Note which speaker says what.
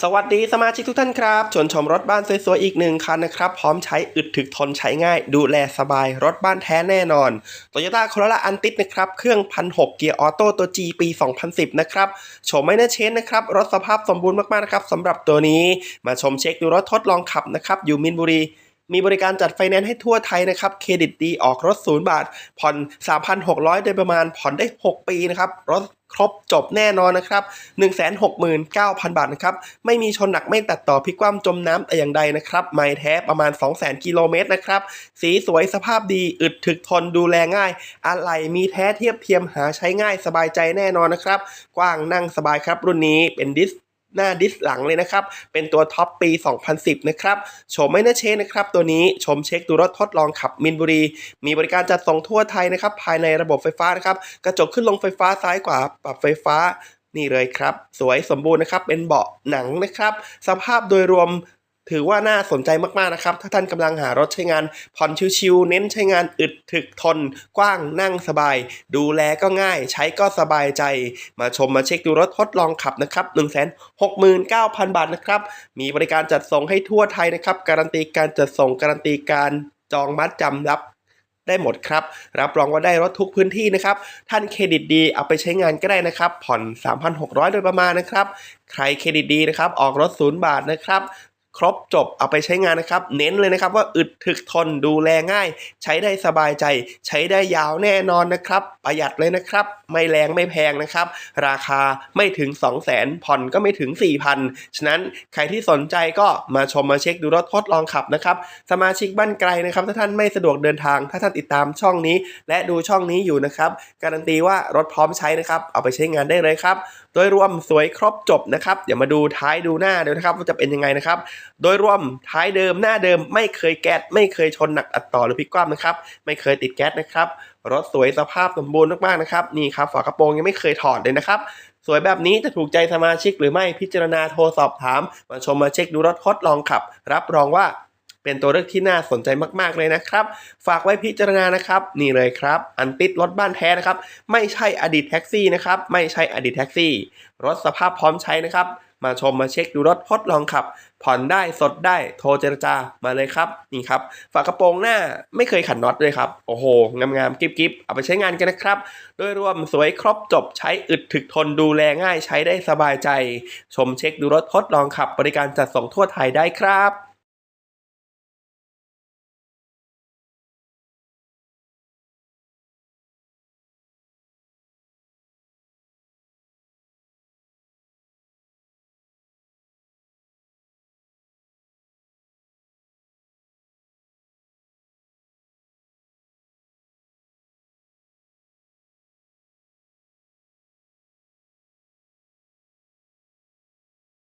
Speaker 1: สวัสดีสมาชิกทุกท่านครับชวนชมรถบ้านสวยๆอีกหนึ่งคันนะครับ พร้อมใช้อึดถึกทนใช้ง่าย ดูแลสบายรถบ้านแท้แน่นอน Toyota Corolla a n t i นะครับ เครื่องพันหกเกียร์ออโต้ตัว G ปี 2010 นะครับโฉมไม่น่าเชนนะครับ รถสภาพสมบูรณ์มากๆนะครับสำหรับตัวนี้มาชมเช็คดูรถทดลองขับนะครับ อยู่มินบุรี มีบริการจัดไฟแนนซ์ให้ทั่วไทยนะครับ เครดิตดีออกรถศูนย์บาท ผ่อน 3,600 โดยประมาณ ผ่อนได้ 6 ปีนะครับ รถครบจบแน่นอนนะครับ 169,000 บาทนะครับ ไม่มีชนหนักไม่ตัดต่อพิกว่ำจมน้ำแต่อย่างใดนะครับ ไม่แท้ประมาณ 200,000 กิโลเมตรนะครับ สีสวยสภาพดี อึดถึกทนดูแลง่าย อะไหล่มีแท้เทียบเทียมหาใช้ง่ายสบายใจแน่นอนนะครับ กว้างนั่งสบายครับรุ่นนี้เป็นดิส หน้าดิสหลังเลยนะครับ เป็นตัวท็อปปี 2010 นะครับ โฉมไม่น่าเชนนะครับ ตัวนี้ชมเช็คดูรถทดลองขับมินบุรี มีบริการจัดส่งทั่วไทยนะครับ ภายในระบบไฟฟ้านะครับ กระจกขึ้นลงไฟฟ้าซ้ายขวาปรับไฟฟ้านี่เลยครับ สวยสมบูรณ์นะครับ เป็นเบาะหนังนะครับ สภาพโดยรวม ถือว่าน่าสนใจมากๆนะครับ ถ้าท่านกำลังหารถใช้งานผ่อนชิวๆเน้นใช้งานอึดถึกทน กว้างนั่งสบาย ดูแลก็ง่าย ใช้ก็สบายใจ มาชมมาเช็คดูรถทดลองขับนะครับ 1 6 9 0 0 0 บาทนะครับ มีบริการจัดส่งให้ทั่วไทยนะครับ การันตีการจัดส่งการันตีการจองมัดจำรับได้หมดครับ รับรองว่าได้รถทุกพื้นที่นะครับ ท่านเครดิตดีเอาไปใช้งานก็ได้นะครับ ผ่อน 3,600 โดยประมาณนะครับ ใครเครดิตดีนะครับ ออกรถศูนย์บาทนะครับ ครบจบเอาไปใช้งานนะครับ เน้นเลยนะครับว่าอึดถึกทนดูแลง่าย ใช้ได้สบายใจ ใช้ได้ยาวแน่นอนนะครับ ประหยัดเลยนะครับ ไม่แรงไม่แพงนะครับ ราคาไม่ถึง 2 0 0 0 0 0ผ่อนก็ไม่ถึง 4,000 ฉะนั้นใครที่สนใจก็มาชมมาเช็คดูรถทดลองขับนะครับ สมาชิกบ้านไกลนะครับถ้าท่านไม่สะดวกเดินทาง ถ้าท่านติดตามช่องนี้ และดูช่องนี้อยู่นะครับ การันตีว่ารถพร้อมใช้นะครับ เอาไปใช้งานได้เลยครับ โดยรวมสวยครบจบนะครับเดี๋ยวมาดูท้ายดูหน้าเดี๋ยวนะครับว่าจะเป็นยังไงนะครับโดยรวมท้ายเดิมหน้าเดิมไม่เคยแก๊สไม่เคยชนหนักอัดต่อหรือพลิกคว่ำนะครับ ไม่เคยติดแก๊สนะครับรถสวยสภาพสมบูรณ์มากๆนะครับนี่ครับฝากระโปรงยังไม่เคยถอดเลยนะครับสวยแบบนี้จะถูกใจสมาชิกหรือไม่พิจารณาโทรสอบถาม มาชมมาเช็คดูรถทดลองขับ รับรองว่าเป็นตัวเลือกที่น่าสนใจมากๆเลยนะครับ ฝากไว้พิจารณานะครับ นี่เลยครับ อันติดรถบ้านแท้นะครับ ไม่ใช่อดีตแท็กซี่นะครับ ไม่ใช่อดีตแท็กซี่ รถสภาพพร้อมใช้นะครับ มาชมมาเช็คดูรถทดลองขับ ผ่อนได้สดได้โทรเจรจามาเลยครับนี่ครับฝากระโปรงหน้าไม่เคยขันน็อตเลยครับ โอ้โหงามๆกิ๊บๆเอาไปใช้งานกันนะครับ โดยรวมสวยครบจบใช้อึดถึกทนดูแลง่ายใช้ได้สบายใจ ชมเช็คดูรถทดลองขับบริการจัดส่งทั่วไทยได้ครับ